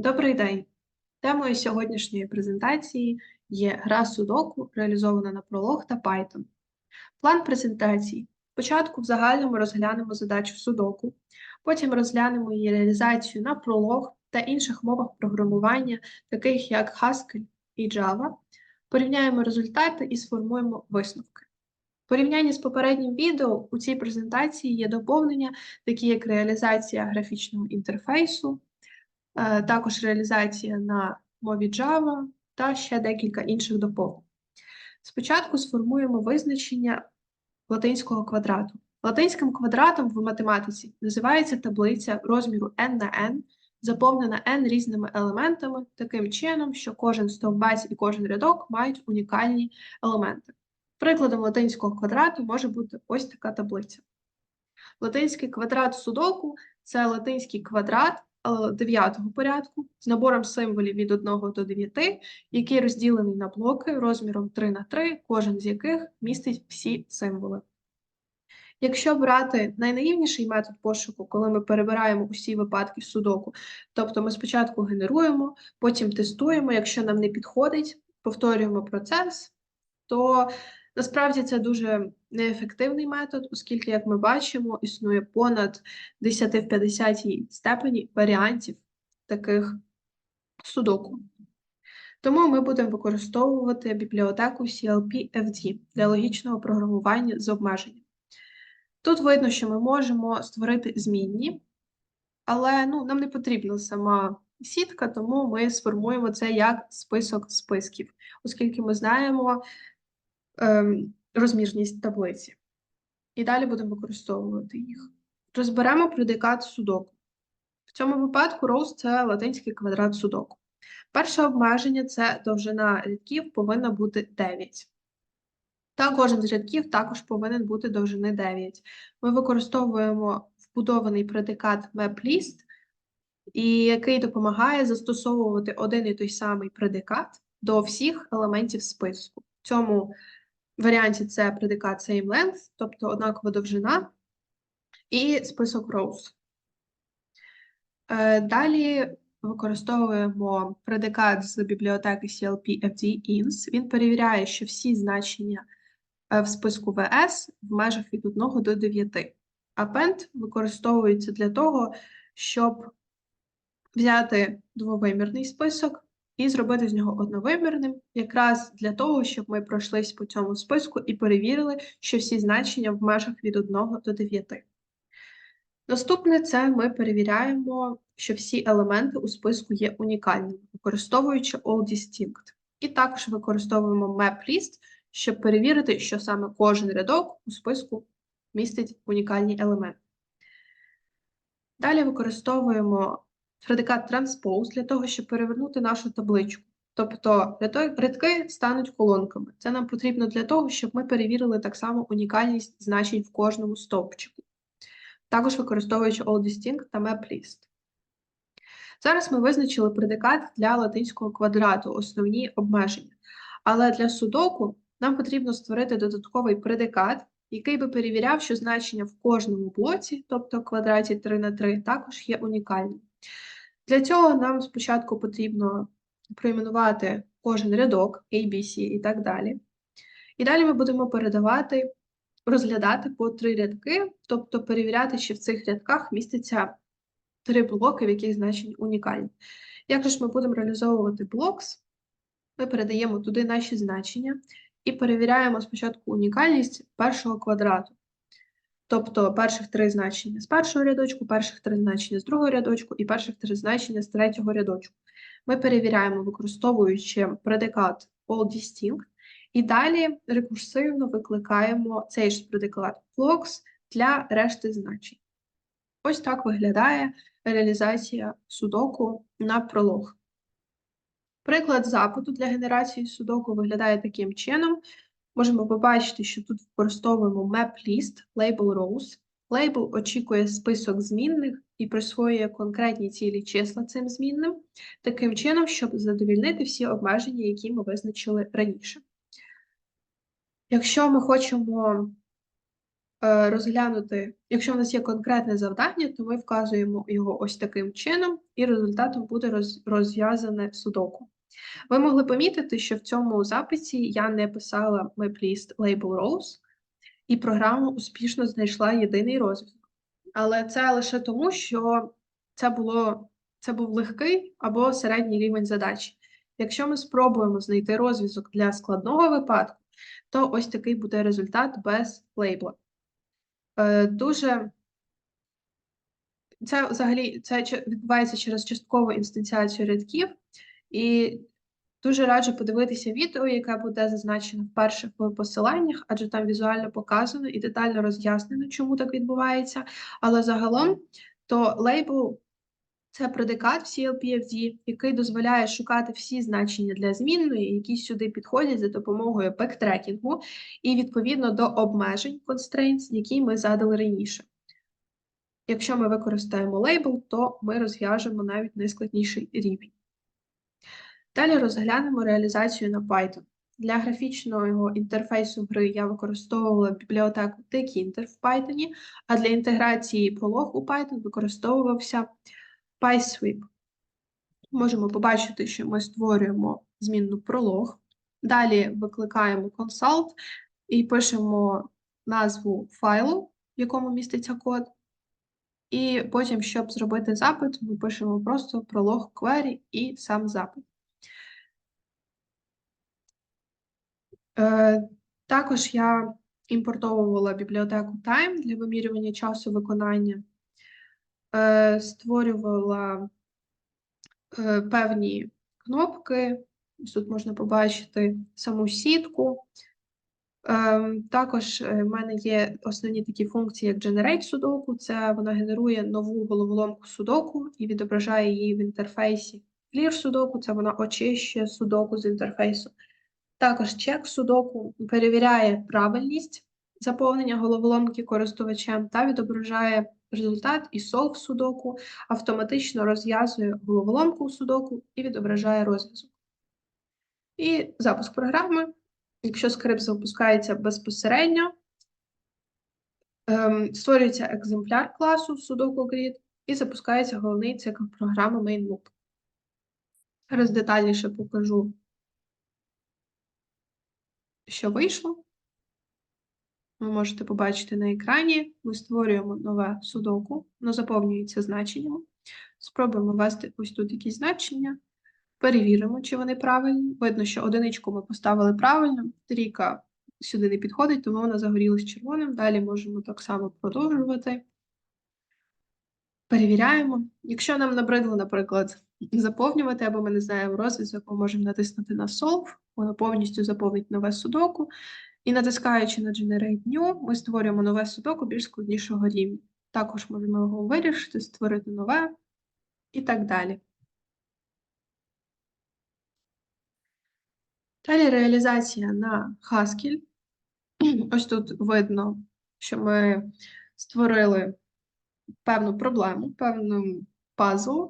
Добрий день! Темою сьогоднішньої презентації є гра Судоку, реалізована на Prolog та Python. План презентації. Спочатку в загальному розглянемо задачу Судоку, потім розглянемо її реалізацію на Prolog та інших мовах програмування, таких як Haskell і Java. Порівняємо результати і сформуємо висновки. В порівнянні з попереднім відео у цій презентації є доповнення, такі як реалізація графічного інтерфейсу, також реалізація на мові Java та ще декілька інших доповнень. Спочатку сформуємо визначення латинського квадрату. Латинським квадратом в математиці називається таблиця розміру n на n, заповнена n різними елементами, таким чином, що кожен стовбець і кожен рядок мають унікальні елементи. Прикладом латинського квадрату може бути ось така таблиця. Латинський квадрат судоку це латинський квадрат е, дев'ятого порядку з набором символів від 1 до 9, який розділений на блоки розміром 3 на 3, кожен з яких містить всі символи. Якщо брати найнаївніший метод пошуку, коли ми перебираємо усі випадки в судоку, тобто ми спочатку генеруємо, потім тестуємо, якщо нам не підходить, повторюємо процес, то насправді це дуже неефективний метод, оскільки, як ми бачимо, існує понад 10 в 50 степені варіантів таких судоку. Тому ми будемо використовувати бібліотеку CLP-FD для логічного програмування з обмеженням. Тут видно, що ми можемо створити змінні, але ну, нам не потрібна сама сітка, тому ми сформуємо це як список списків, оскільки ми знаємо розмірність таблиці. І далі будемо використовувати їх. Розберемо предикат судоку. В цьому випадку роуз це латинський квадрат судоку. Перше обмеження це довжина рядків повинна бути 9. Та кожен з рядків також повинен бути довжини 9. Ми використовуємо вбудований предикат MapList, який допомагає застосовувати один і той самий предикат до всіх елементів списку. В цьому варіанті це предикат SameLength, тобто однакова довжина, і список rows. Е, Далі використовуємо предикат з бібліотеки CLP-FD-INS. Він перевіряє, що всі значення е, в списку VS в межах від 1 до 9. Append використовується для того, щоб взяти двовимірний список і зробити з нього одновимірним, якраз для того, щоб ми пройшлись по цьому списку і перевірили, що всі значення в межах від 1 до 9. Наступне це ми перевіряємо, що всі елементи у списку є унікальними, використовуючи AllDistinct. І також використовуємо MapList, щоб перевірити, що саме кожен рядок у списку містить унікальні елементи. Далі використовуємо предикат Transpose для того, щоб перевернути нашу табличку. Тобто рядки стануть колонками. Це нам потрібно для того, щоб ми перевірили так само унікальність значень в кожному стовпчику також використовуючи AllDistinct та MapList. Зараз ми визначили предикат для латинського квадрату, основні обмеження. Але для судоку нам потрібно створити додатковий предикат, який би перевіряв, що значення в кожному блоці, тобто квадраті 3 на 3, також є унікальним. Для цього нам спочатку потрібно проіменувати кожен рядок, A, B, C і так далі. І далі ми будемо передавати розглядати по три рядки, тобто перевіряти, чи в цих рядках містяться три блоки, в яких значень унікальні. Як же ж ми будемо реалізовувати блокс, ми передаємо туди наші значення і перевіряємо спочатку унікальність першого квадрату. Тобто перших три значення з першого рядочку, перших три значення з другого рядочку і перших три значення з третього рядочку. Ми перевіряємо, використовуючи предикат AllDistinct, і далі рекурсивно викликаємо цей ж предикат flux для решти значень. Ось так виглядає реалізація судоку на пролог. Приклад запиту для генерації судоку виглядає таким чином. Можемо побачити, що тут використовуємо map-list, label rows. Лейбл очікує список змінних і присвоює конкретні цілі числа цим змінним, таким чином, щоб задовільнити всі обмеження, які ми визначили раніше. Якщо ми хочемо е, розглянути, якщо в нас є конкретне завдання, то ми вказуємо його ось таким чином, і результатом буде роз- розв'язане судоку. Ви могли помітити, що в цьому записі я не писала MapList Label Rows, і програма успішно знайшла єдиний розв'язок. Але це лише тому, що це було це був легкий або середній рівень задачі. Якщо ми спробуємо знайти розв'язок для складного випадку, то ось такий буде результат без лейбла. Е, Дуже це взагалі це відбувається через часткову інстанціацію рядків, і дуже раджу подивитися відео, яке буде зазначено в посиланнях, адже там візуально показано і детально роз'яснено, чому так відбувається. Але загалом то лейбл це предикат в CLPFD, який дозволяє шукати всі значення для змінної, які сюди підходять за допомогою бектрекінгу, і відповідно до обмежень constraints, які ми задали раніше. Якщо ми використаємо лейбл, то ми розв'яжемо навіть найскладніший рівень. Далі розглянемо реалізацію на Python. Для графічного інтерфейсу гри я використовувала бібліотеку tkinter в Python, а для інтеграції пролог у Python використовувався PySweep. Можемо побачити, що ми створюємо змінну пролог. Далі викликаємо consult і пишемо назву файлу, в якому міститься код. І потім, щоб зробити запит, ми пишемо просто пролог query і сам запит. Е, Також я імпортовувала бібліотеку Time для вимірювання часу виконання, Е, створювала е, певні кнопки. Тут можна побачити саму сітку. Також е, в мене є основні такі функції, як Generate Sudoku. Це вона генерує нову головоломку Sudoku і відображає її в інтерфейсі. Clear Sudoku – це вона очищує Sudoku з інтерфейсу. Також чек Sudoku перевіряє правильність заповнення головоломки користувачем та відображає результат і solve Sudoku, автоматично розв'язує головоломку у Sudoku і відображає розв'язок. І запуск програми. Якщо скрипт запускається безпосередньо, ем, створюється екземпляр класу Sudoku Grid і запускається головний цикл програми MainLoop. Зараз детальніше покажу, що вийшло. Ви можете побачити на екрані. Ми створюємо нове Sudoku, воно заповнюється значеннями. Спробуємо ввести ось тут якісь значення. Перевіримо, чи вони правильні. Видно, що одиничку ми поставили правильно, трійка сюди не підходить, тому вона загорілась червоним. Далі можемо так само продовжувати. Перевіряємо. Якщо нам набридло, наприклад, заповнювати, або ми не знаємо розв'язок, ми можемо натиснути на Solve, воно повністю заповнить нове судоку. І натискаючи на Generate New, ми створюємо нове судоку більш складнішого рівня. Також можемо його вирішити, створити нове і так далі. Далі реалізація на Haskell. Ось тут видно, що ми створили певну проблему, певну пазл,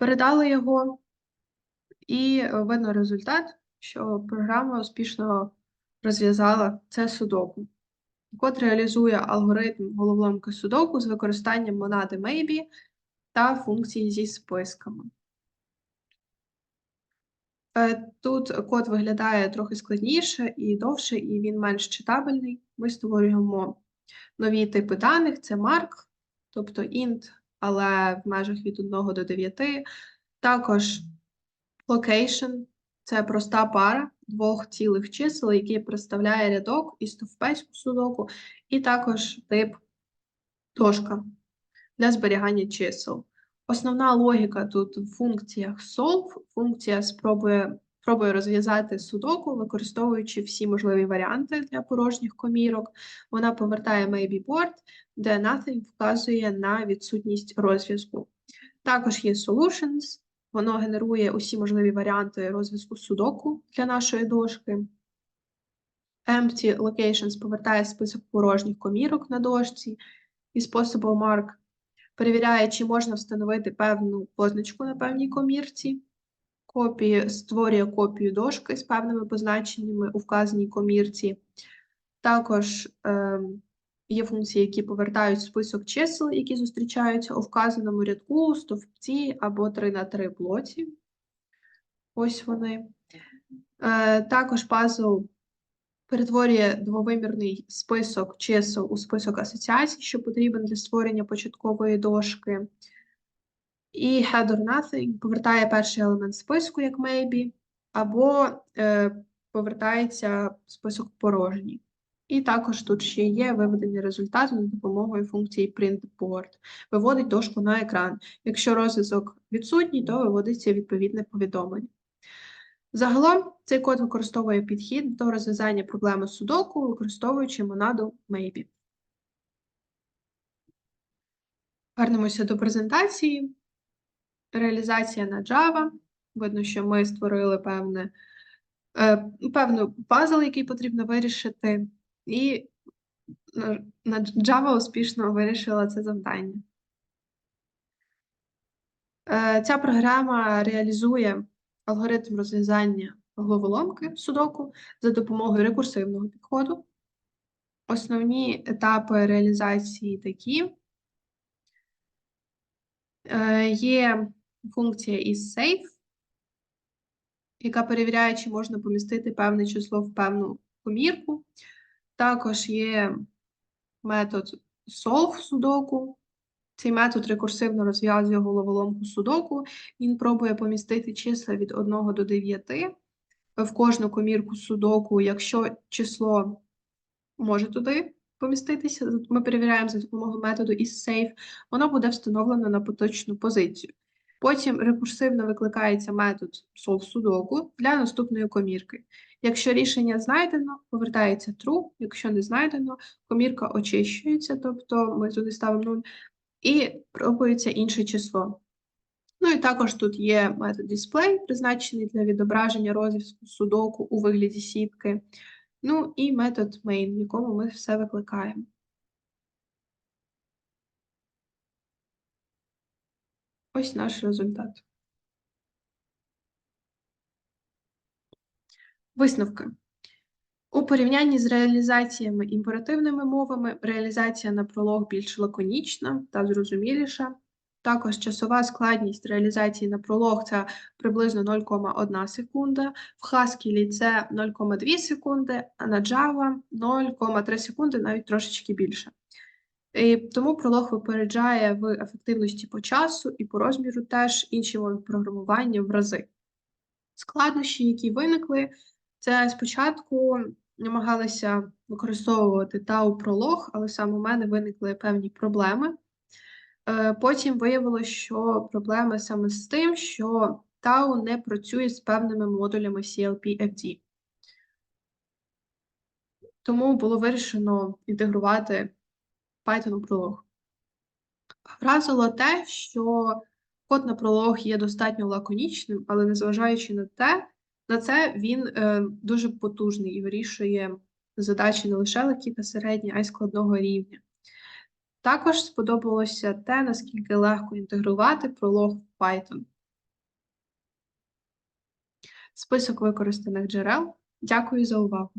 передали його, і видно результат, що програма успішно розв'язала це судоку. Код реалізує алгоритм головоломки судоку з використанням монади maybe та функції зі списками. Е, Тут код виглядає трохи складніше і довше, і він менш читабельний. Ми створюємо нові типи даних: це mark, тобто int, але в межах від 1 до 9. Також location це проста пара двох цілих чисел, які представляє рядок і стовпець у судоку, і також тип дошка для зберігання чисел. Основна логіка тут в функціях solve. Функція спробує пробує розв'язати судоку, використовуючи всі можливі варіанти для порожніх комірок. Вона повертає maybe board, де nothing вказує на відсутність розв'язку. Також є solutions, воно генерує усі можливі варіанти розв'язку судоку для нашої дошки. Empty locations повертає список порожніх комірок на дошці і способом mark перевіряє, чи можна встановити певну позначку на певній комірці. Копії створює копію дошки з певними позначеннями у вказаній комірці. Також е, Є функції, які повертають список чисел, які зустрічаються у вказаному рядку, стовпці або 3 на 3 блоці. Ось вони. Е, Також пазл перетворює двовимірний список чисел у список асоціацій, що потрібен для створення початкової дошки. І header nothing повертає перший елемент списку, як maybe, або е, повертається список порожній. І також тут ще є виведення результату за допомогою функції printboard. Виводить дошку на екран. Якщо розв'язок відсутній, то виводиться відповідне повідомлення. Загалом цей код використовує підхід до розв'язання проблеми судоку, використовуючи монаду maybe. Вернемося до презентації. Реалізація на Java. Видно, що ми створили певне, е, певну пазл, який потрібно вирішити, і на- на Java успішно вирішила це завдання. Е, Ця програма реалізує алгоритм розв'язання головоломки судоку за допомогою рекурсивного підходу. Основні етапи реалізації такі. Е, Є функція isSafe, яка перевіряє, чи можна помістити певне число в певну комірку. Також є метод solve судоку. Цей метод рекурсивно розв'язує головоломку судоку. Він пробує помістити числа від 1 до 9 в кожну комірку судоку, якщо число може туди поміститися, ми перевіряємо за допомогою методу isSafe, воно буде встановлено на поточну позицію. Потім рекурсивно викликається метод solve судоку для наступної комірки. Якщо рішення знайдено, повертається true, якщо не знайдено, комірка очищується, тобто ми туди ставимо 0, і пробується інше число. Ну і також тут є метод display, призначений для відображення розв'язку судоку у вигляді сітки. Ну і метод main, в якому ми все викликаємо. Ось наш результат. Висновки. У порівнянні з реалізаціями імперативними мовами, реалізація на пролог більш лаконічна та зрозуміліша. Також часова складність реалізації на пролог це приблизно 0,1 секунда, в Haskell це 0,2 секунди, а на Java 0,3 секунди, навіть трошечки більше. І тому пролог випереджає в ефективності по часу і по розміру теж інші мови програмування в рази. Складнощі, які виникли, це спочатку намагалися використовувати тау пролог, але саме у мене виникли певні проблеми. Е, Потім виявилося, що проблеми саме з тим, що тау не працює з певними модулями CLP-FD. Тому було вирішено інтегрувати Python пролог. Вразило те, що код на пролог є достатньо лаконічним, але незважаючи на те, на це він е, дуже потужний і вирішує задачі не лише легкі та середні, а й складного рівня. Також сподобалося те, наскільки легко інтегрувати пролог в Python. Список використаних джерел. Дякую за увагу.